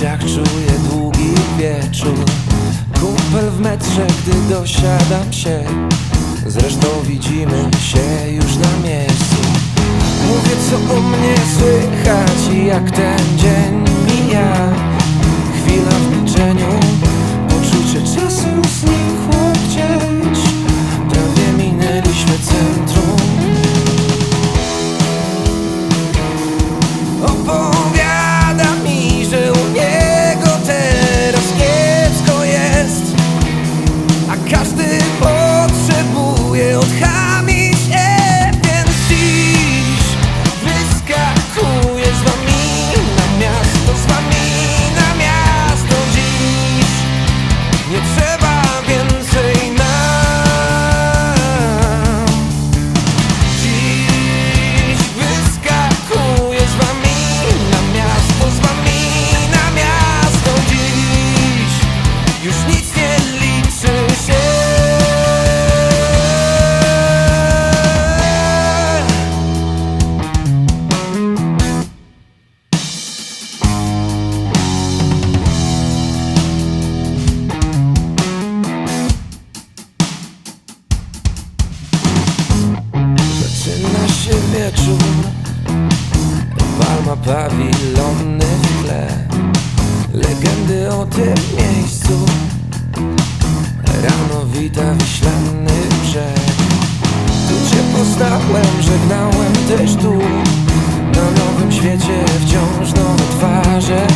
kościach czuję długi wieczór. Kumpel w metrze, gdy dosiadam się. Zresztą widzimy się już na miejscu. Mówię co u mnie słychać i jak ten Się wieczór Palma pawilony w tle. Legendy o tym miejscu. Rano wita wiślany brzeg. Tu cię poznałem, żegnałem też tu. Na nowym świecie wciąż nowe twarze.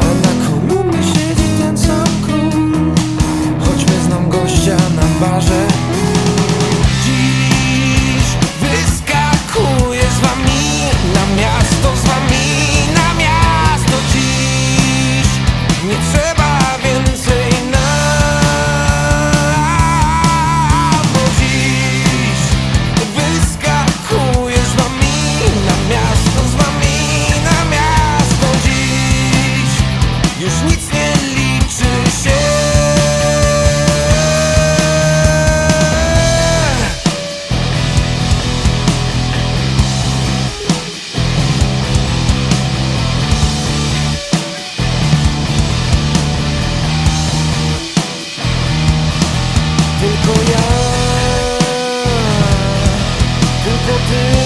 A na kolumnie siedzi ten sam król. Choćby znam gościa na barze se va. Tylko ja, tylko ty